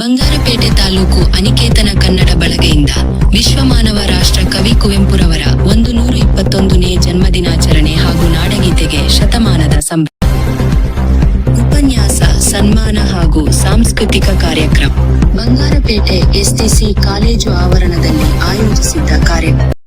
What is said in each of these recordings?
ಬಂಗಾರಪೇಟೆ ತಾಲೂಕು ಅನಿಕೇತನ ಕನ್ನಡ ಬಳಗೆಯಿಂದ ವಿಶ್ವಮಾನವ ರಾಷ್ಟ್ರ ಕವಿ ಕುವೆಂಪುರವರ ಒಂದು ನೂರ ಇಪ್ಪತ್ತೊಂದನೇ ಜನ್ಮದಿನಾಚರಣೆ ಹಾಗೂ ನಾಡಗೀತೆಗೆ ಶತಮಾನದ ಸಂಭ್ರಮ. ಉಪನ್ಯಾಸ, ಸನ್ಮಾನ ಹಾಗೂ ಸಾಂಸ್ಕೃತಿಕ ಕಾರ್ಯಕ್ರಮ. ಬಂಗಾರಪೇಟೆ ಎಸ್ಟಿಸಿ ಕಾಲೇಜು ಆವರಣದಲ್ಲಿ ಆಯೋಜಿಸಿದ್ದ ಕಾರ್ಯಕ್ರಮ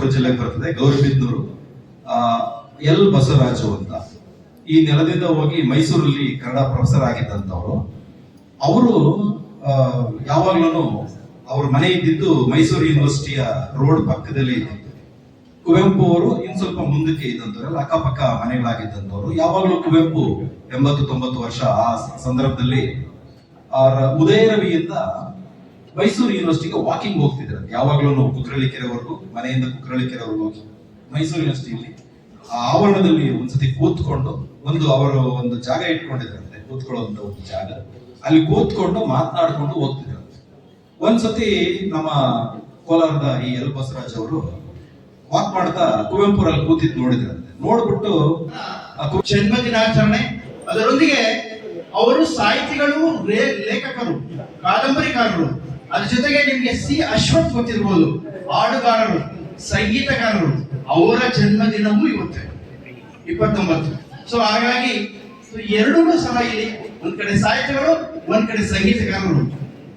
ಚಿಕ್ಕಬಳ್ಳಾಪುರ ಜಿಲ್ಲೆಗೆ ಬರ್ತದೆ, ಗೌರಿಬಿದ್ನೂರು. ಎಲ್ ಬಸವರಾಜು ಅಂತ. ಈ ನೆಲದಿಂದ ಹೋಗಿ ಮೈಸೂರಲ್ಲಿ ಕನ್ನಡ ಪ್ರೊಫೆಸರ್ ಆಗಿದ್ದಂಥವ್ರು. ಅವರು ಯಾವಾಗ್ಲೂ ಅವ್ರ ಮನೆ ಇದ್ದಿದ್ದು ಮೈಸೂರು ಯೂನಿವರ್ಸಿಟಿಯ ರೋಡ್ ಪಕ್ಕದಲ್ಲಿ ಇದ್ದಿತ್ತು ಕುವೆಂಪು ಅವರು ಇನ್ ಸ್ವಲ್ಪ ಮುಂದಕ್ಕೆ ಇದ್ದಂಥವ್ರು ಅಕ್ಕಪಕ್ಕ ಮನೆಗಳಾಗಿದ್ದಂಥವ್ರು. ಯಾವಾಗಲೂ ಕುವೆಂಪು ಎಂಬತ್ತು ತೊಂಬತ್ತು ವರ್ಷ ಆ ಸಂದರ್ಭದಲ್ಲಿ. ಅವರ ಉದಯರವಿಯಿಂದ ಉದಯ ರವಿಯಿಂದ ಮೈಸೂರು ಯೂನಿವರ್ಸಿಟಿಗೆ ವಾಕಿಂಗ್ ಹೋಗ್ತಿದ್ರು. ಯಾವಾಗ್ಲೂ ಕುಕ್ರಳ್ಳಿ ಕೆರೆವರೆಗೂ ಮನೆಯಿಂದ ಕುಕ್ರಳ್ಳಿ ಕೆರೆವರೆಗೂ ಹೋಗಿ. ಮೈಸೂರು ಯೂನಿವರ್ಸಿಟಿಯಲ್ಲಿ ಆ ಆವರಣದಲ್ಲಿ ಒಂದ್ಸತಿ ಕೂತ್ಕೊಂಡು ಒಂದು ಅವರು ಒಂದು ಜಾಗ ಇಟ್ಕೊಂಡಿದ್ರಂತೆ ಕೂತ್ಕೊಳ್ಳುವಂತ ಒಂದು ಜಾಗ. ಅಲ್ಲಿ ಕೂತ್ಕೊಂಡು ಮಾತನಾಡ್ಕೊಂಡು ಹೋಗ್ತಿದ್ರು. ಒಂದ್ಸತಿ ನಮ್ಮ ಕೋಲಾರದ ಈ ಎಲ್ ಬಸವರಾಜ್ ಅವರು ವಾಕ್ ಮಾಡ್ತಾ ಕುವೆಂಪುರಲ್ಲಿ ಕೂತಿದ್ ನೋಡಿದ್ರಂತೆ. ನೋಡ್ಬಿಟ್ಟು ಜನ್ಮ ದಿನಾಚರಣೆ ಅದರೊಂದಿಗೆ ಅವರು ಸಾಹಿತಿಗಳು ಲೇಖಕರು, ಕಾದಂಬರಿಕಾರರು ಅದ್ರ ಜೊತೆಗೆ ನಿಮ್ಗೆ ಸಿ ಅಶ್ವಥ್ ಗೊತ್ತಿರ್ಬೋದು. ಹಾಡುಗಾರರು ಸಂಗೀತಗಾರರು, ಅವರ ಜನ್ಮದಿನವೂ ಇವತ್ತೆ, ಇಪ್ಪತ್ತೊಂಬತ್ತು. ಸೊ ಹಾಗಾಗಿ ಎರಡೂ ಸಹ ಇಲ್ಲಿ ಒಂದ್ ಕಡೆ ಸಾಹಿತಿಗಳು ಒಂದ್ ಕಡೆ ಸಂಗೀತಗಾರರು.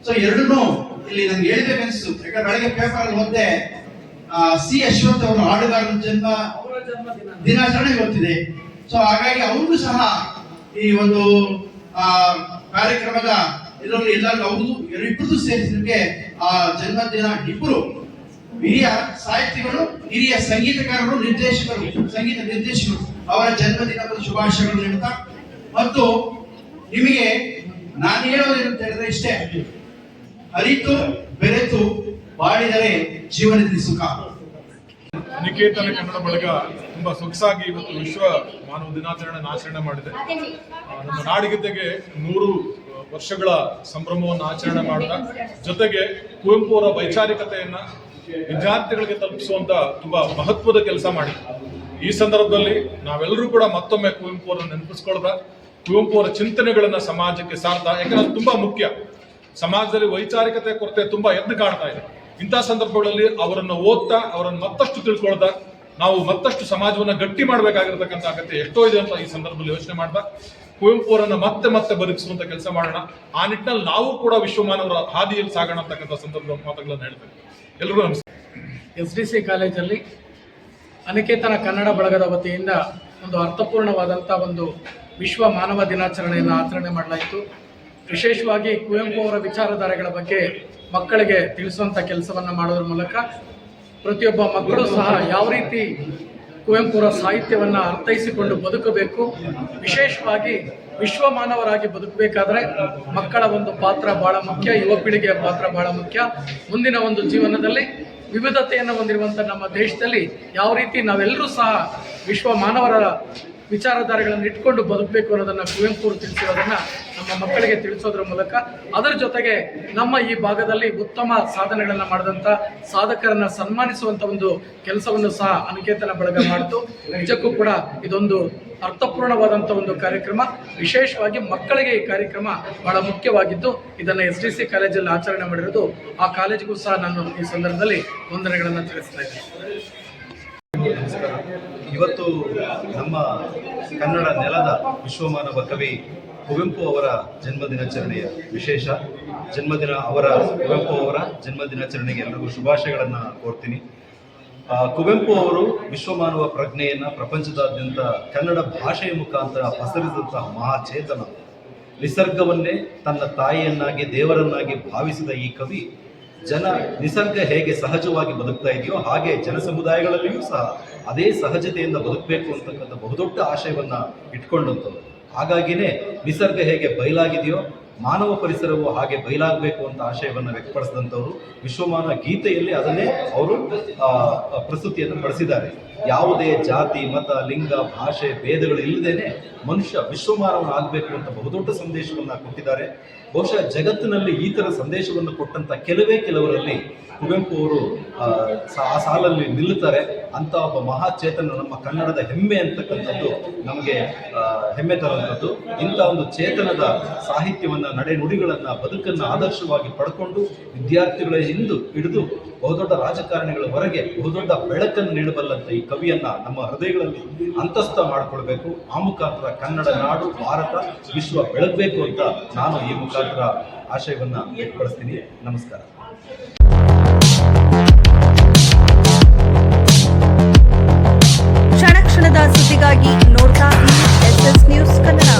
ಸೊ ಎರಡೂ ಇಲ್ಲಿ ನನ್ಗೆ ಹೇಳ್ಬೇಕನ್ಸ್ತು ಯಾಕಂದ್ರೆ ಬೆಳಗ್ಗೆ ಪೇಪರ್ ಅಲ್ಲಿ ಓದ್ದೆ ಸಿ ಅಶ್ವಥ್ ಅವರು ಹಾಡುಗಾರರ ಜನ್ಮ ದಿನಾಚರಣೆ ಗೊತ್ತಿದೆ. ಸೊ ಹಾಗಾಗಿ ಅವ್ರಿಗೂ ಸಹ ಈ ಒಂದು ಕಾರ್ಯಕ್ರಮದ ಇದರಲ್ಲಿ ಎಲ್ಲರಿಗೂ ಅವ್ರದ್ದು ಇಬ್ಬರದು ನಿಮಗೆ ಆ ಜನ್ಮದಿನ ಇಬ್ಬರು ಹಿರಿಯ ಸಾಹಿತಿಗಳು ಹಿರಿಯ ಸಂಗೀತಕಾರರು ನಿರ್ದೇಶಕರು ಸಂಗೀತ ನಿರ್ದೇಶಕರು ಅವರ ಜನ್ಮದಿನದ ಶುಭಾಶಯಗಳು ನೀಡುತ್ತಾ ಮತ್ತು ನಿಮಗೆ ನಾನು ಹೇಳೋದೇನು ಅಂತ ಹೇಳಿದ್ರೆ ಇಷ್ಟೇ. ಅರಿತು ಬೆರೆತು ಬಾಳಿದರೆ ಜೀವನದಲ್ಲಿ ಸುಖ. ನಿಕೇತನ ಕನ್ನಡ ಬಳಗ ತುಂಬಾ ಸೊಗಸಾಗಿ ಇವತ್ತು ವಿಶ್ವ ಮಾನವ ದಿನಾಚರಣೆ ಆಚರಣೆ ಮಾಡಿದೆ. ಆ, ನಮ್ಮ ನಾಡಿಗತೆಗೆ ನೂರು ವರ್ಷಗಳ ಸಂಭ್ರಮವನ್ನು ಆಚರಣೆ ಮಾಡ್ತಾ ಜೊತೆಗೆ ಕುವೆಂಪು ಅವರ ವೈಚಾರಿಕತೆಯನ್ನ ವಿದ್ಯಾರ್ಥಿಗಳಿಗೆ ತಲುಪಿಸುವಂತ ತುಂಬಾ ಮಹತ್ವದ ಕೆಲಸ ಮಾಡಿ. ಈ ಸಂದರ್ಭದಲ್ಲಿ ನಾವೆಲ್ಲರೂ ಕೂಡ ಮತ್ತೊಮ್ಮೆ ಕುವೆಂಪು ಅವರನ್ನು ನೆನಪಿಸ್ಕೊಳ್ದ. ಕುವೆಂಪು ಅವರ ಚಿಂತನೆಗಳನ್ನ ಸಮಾಜಕ್ಕೆ ಸಾರ್ತಾ ಯಾಕಂದ್ರೆ ಅದು ತುಂಬಾ ಮುಖ್ಯ. ಸಮಾಜದಲ್ಲಿ ವೈಚಾರಿಕತೆ ಕೊರತೆ ತುಂಬಾ ಎದ್ದು ಕಾಣ್ತಾ ಇದೆ. ಇಂಥ ಸಂದರ್ಭಗಳಲ್ಲಿ ಅವರನ್ನು ಓದ್ತಾ, ಅವರನ್ನು ಮತ್ತಷ್ಟು ತಿಳ್ಕೊಳ್ತಾ ನಾವು ಮತ್ತಷ್ಟು ಸಮಾಜವನ್ನು ಗಟ್ಟಿ ಮಾಡಬೇಕಾಗಿರ್ತಕ್ಕಂಥ ಅಗತ್ಯ ಎಷ್ಟೋ ಇದೆ ಅಂತ ಈ ಸಂದರ್ಭದಲ್ಲಿ ಯೋಚನೆ ಮಾಡ್ತಾ ಕುವೆಂಪು ಅವರನ್ನು ಮತ್ತೆ ಮತ್ತೆ ಬದುಕಿಸುವಂತ ಕೆಲಸ ಮಾಡೋಣ. ಆ ನಿಟ್ಟಿನಲ್ಲಿ ನಾವು ಕೂಡ ವಿಶ್ವಮಾನವರ ಹಾದಿಯಲ್ಲಿ ಸಾಗೋಣ ಅಂತಕ್ಕಂಥ ಸಂದರ್ಭ ಮಾತುಗಳನ್ನು ಹೇಳ್ತೇವೆ ಎಲ್ರಿಗೂ ನಮಸ್ಕಾರ. ಎಸ್ ಡಿ ಸಿ ಕಾಲೇಜಲ್ಲಿ ಅನಿಕೇತನ ಕನ್ನಡ ಬಳಗದ ವತಿಯಿಂದ ಒಂದು ಅರ್ಥಪೂರ್ಣವಾದಂಥ ಒಂದು ವಿಶ್ವ ಮಾನವ ದಿನಾಚರಣೆಯನ್ನು ಆಚರಣೆ ಮಾಡಲಾಯಿತು. ವಿಶೇಷವಾಗಿ ಕುವೆಂಪು ಅವರ ವಿಚಾರಧಾರೆಗಳ ಬಗ್ಗೆ ಮಕ್ಕಳಿಗೆ ತಿಳಿಸುವಂಥ ಕೆಲಸವನ್ನು ಮಾಡೋದ್ರ ಮೂಲಕ ಪ್ರತಿಯೊಬ್ಬ ಮಕ್ಕಳು ಸಹ ಯಾವ ರೀತಿ ಕುವೆಂಪುರ ಸಾಹಿತ್ಯವನ್ನು ಅರ್ಥೈಸಿಕೊಂಡು ಬದುಕಬೇಕು, ವಿಶೇಷವಾಗಿ ವಿಶ್ವಮಾನವರಾಗಿ ಬದುಕಬೇಕಾದ್ರೆ ಮಕ್ಕಳ ಒಂದು ಪಾತ್ರ ಬಹಳ ಮುಖ್ಯ, ಯುವ ಪೀಳಿಗೆಯ ಪಾತ್ರ ಬಹಳ ಮುಖ್ಯ. ಮುಂದಿನ ಒಂದು ಜೀವನದಲ್ಲಿ ವಿವಿಧತೆಯನ್ನು ಹೊಂದಿರುವಂಥ ನಮ್ಮ ದೇಶದಲ್ಲಿ ಯಾವ ರೀತಿ ನಾವೆಲ್ಲರೂ ಸಹ ವಿಶ್ವ ಮಾನವರ ವಿಚಾರಧಾರೆಗಳನ್ನು ಇಟ್ಕೊಂಡು ಬದುಕಬೇಕು ಅನ್ನೋದನ್ನು ಕುವೆಂಪು ಅವರು ತಿಳಿಸಿರೋದನ್ನು ನಮ್ಮ ಮಕ್ಕಳಿಗೆ ತಿಳಿಸೋದ್ರ ಮೂಲಕ ಅದರ ಜೊತೆಗೆ ನಮ್ಮ ಈ ಭಾಗದಲ್ಲಿ ಉತ್ತಮ ಸಾಧನೆಗಳನ್ನು ಮಾಡಿದಂಥ ಸಾಧಕರನ್ನು ಸನ್ಮಾನಿಸುವಂಥ ಒಂದು ಕೆಲಸವನ್ನು ಸಹ ಅನಿಕೇತನ ಬಳಗ ಮಾಡಿತು. ನಿಜಕ್ಕೂ ಕೂಡ ಇದೊಂದು ಅರ್ಥಪೂರ್ಣವಾದಂಥ ಒಂದು ಕಾರ್ಯಕ್ರಮ. ವಿಶೇಷವಾಗಿ ಮಕ್ಕಳಿಗೆ ಈ ಕಾರ್ಯಕ್ರಮ ಬಹಳ ಮುಖ್ಯವಾಗಿದ್ದು, ಇದನ್ನು ಎಸ್ ಡಿ ಸಿ ಕಾಲೇಜಲ್ಲಿ ಆಚರಣೆ ಮಾಡಿರೋದು. ಆ ಕಾಲೇಜಿಗೂ ಸಹ ನಾನು ಈ ಸಂದರ್ಭದಲ್ಲಿ ವಂದನೆಗಳನ್ನು ತಿಳಿಸ್ತಾ ಇದ್ದೇನೆ. ಇವತ್ತು ನಮ್ಮ ಕನ್ನಡ ನೆಲದ ವಿಶ್ವಮಾನವ ಕವಿ ಕುವೆಂಪು ಅವರ ಜನ್ಮದಿನಾಚರಣೆಯ ವಿಶೇಷ. ಜನ್ಮದಿನ ಅವರ ಕುವೆಂಪು ಅವರ ಜನ್ಮದಿನಾಚರಣೆಗೆ ಎಲ್ಲರಿಗೂ ಶುಭಾಶಯಗಳನ್ನು ಕೋರ್ತೀನಿ. ಕುವೆಂಪು ಅವರು ವಿಶ್ವಮಾನವ ಪ್ರಜ್ಞೆಯನ್ನು ಪ್ರಪಂಚದಾದ್ಯಂತ ಕನ್ನಡ ಭಾಷೆಯ ಮುಖಾಂತರ ಪಸರಿಸಿದಂತಹ ಮಹಾಚೇತನ. ನಿಸರ್ಗವನ್ನೇ ತನ್ನ ತಾಯಿಯನ್ನಾಗಿ, ದೇವರನ್ನಾಗಿ ಭಾವಿಸಿದ ಈ ಕವಿ ಜನ ನಿಸರ್ಗ ಹೇಗೆ ಸಹಜವಾಗಿ ಬದುಕ್ತಾ ಇದೆಯೋ ಹಾಗೆ ಜನ ಸಮುದಾಯಗಳಲ್ಲಿಯೂ ಸಹ ಅದೇ ಸಹಜತೆಯಿಂದ ಬದುಕಬೇಕು ಅಂತಕ್ಕಂಥ ಬಹುದೊಡ್ಡ ಆಶಯವನ್ನ ಇಟ್ಕೊಂಡಂತ ಹಾಗಾಗಿನೇ ನಿಸರ್ಗ ಹೇಗೆ ಬಯಲಾಗಿದೆಯೋ, ಮಾನವ ಪರಿಸರವು ಹಾಗೆ ಬಯಲಾಗಬೇಕು ಅಂತ ಆಶಯವನ್ನು ವ್ಯಕ್ತಪಡಿಸಿದಂಥವ್ರು ವಿಶ್ವಮಾನ ಗೀತೆಯಲ್ಲಿ ಅದನ್ನೇ ಅವರು ಪ್ರಸ್ತುತಿಯನ್ನು ಪಡಿಸಿದ್ದಾರೆ. ಯಾವುದೇ ಜಾತಿ, ಮತ, ಲಿಂಗ, ಭಾಷೆ, ಭೇದಗಳು ಇಲ್ಲದೇನೆ ಮನುಷ್ಯ ವಿಶ್ವಮಾನವನಾಗಬೇಕು ಅಂತ ಬಹುದೊಡ್ಡ ಸಂದೇಶವನ್ನು ಕೊಟ್ಟಿದ್ದಾರೆ. ಬಹುಶಃ ಜಗತ್ತಿನಲ್ಲಿ ಈ ಥರ ಸಂದೇಶವನ್ನು ಕೊಟ್ಟಂತ ಕೆಲವೇ ಕೆಲವರಲ್ಲಿ ಕುವೆಂಪು ಅವರು ಆ, ಸಾಲಲ್ಲಿ ನಿಲ್ಲುತ್ತಾರೆ. ಅಂತ ಒಬ್ಬ ಮಹಾಚೇತನ ನಮ್ಮ ಕನ್ನಡದ ಹೆಮ್ಮೆ ಅಂತಕ್ಕಂಥದ್ದು ನಮಗೆ ಹೆಮ್ಮೆ ತರುವಂಥದ್ದು. ಇಂಥ ಒಂದು ಚೇತನದ ಸಾಹಿತ್ಯವನ್ನ ನಡೆ ನುಡಿಗಳನ್ನ ಬದುಕನ್ನ ಆದರ್ಶವಾಗಿ ಪಡ್ಕೊಂಡು ವಿದ್ಯಾರ್ಥಿಗಳ ಹಿಂದು ಹಿಡಿದು ಬಹುದೊಡ್ಡ ರಾಜಕಾರಣಿಗಳವರೆಗೆ ಬಹುದೊಡ್ಡ ಬೆಳಕನ್ನು ನೀಡಬಲ್ಲಂತ ಈ ಕವಿಯನ್ನ ನಮ್ಮ ಹೃದಯಗಳಲ್ಲಿ ಅಂತಸ್ಥ ಮಾಡಿಕೊಳ್ಬೇಕು. ಆ ಮುಖಾಂತರ ಕನ್ನಡ ನಾಡು, ಭಾರತ, ವಿಶ್ವ ಬೆಳಗಬೇಕು ಅಂತ ನಾನು ಈ ಮುಖಾಂತರ ಆಶಯವನ್ನ ವ್ಯಕ್ತಪಡಿಸ್ತೀನಿ. ನಮಸ್ಕಾರ. ಕ್ಷಣ ಕ್ಷಣದ ಸುದ್ದಿಗಾಗಿ ನೋಡ್ತಾ ಎಸ್ ಎಸ್ ನ್ಯೂಸ್ ಕನ್ನಡ.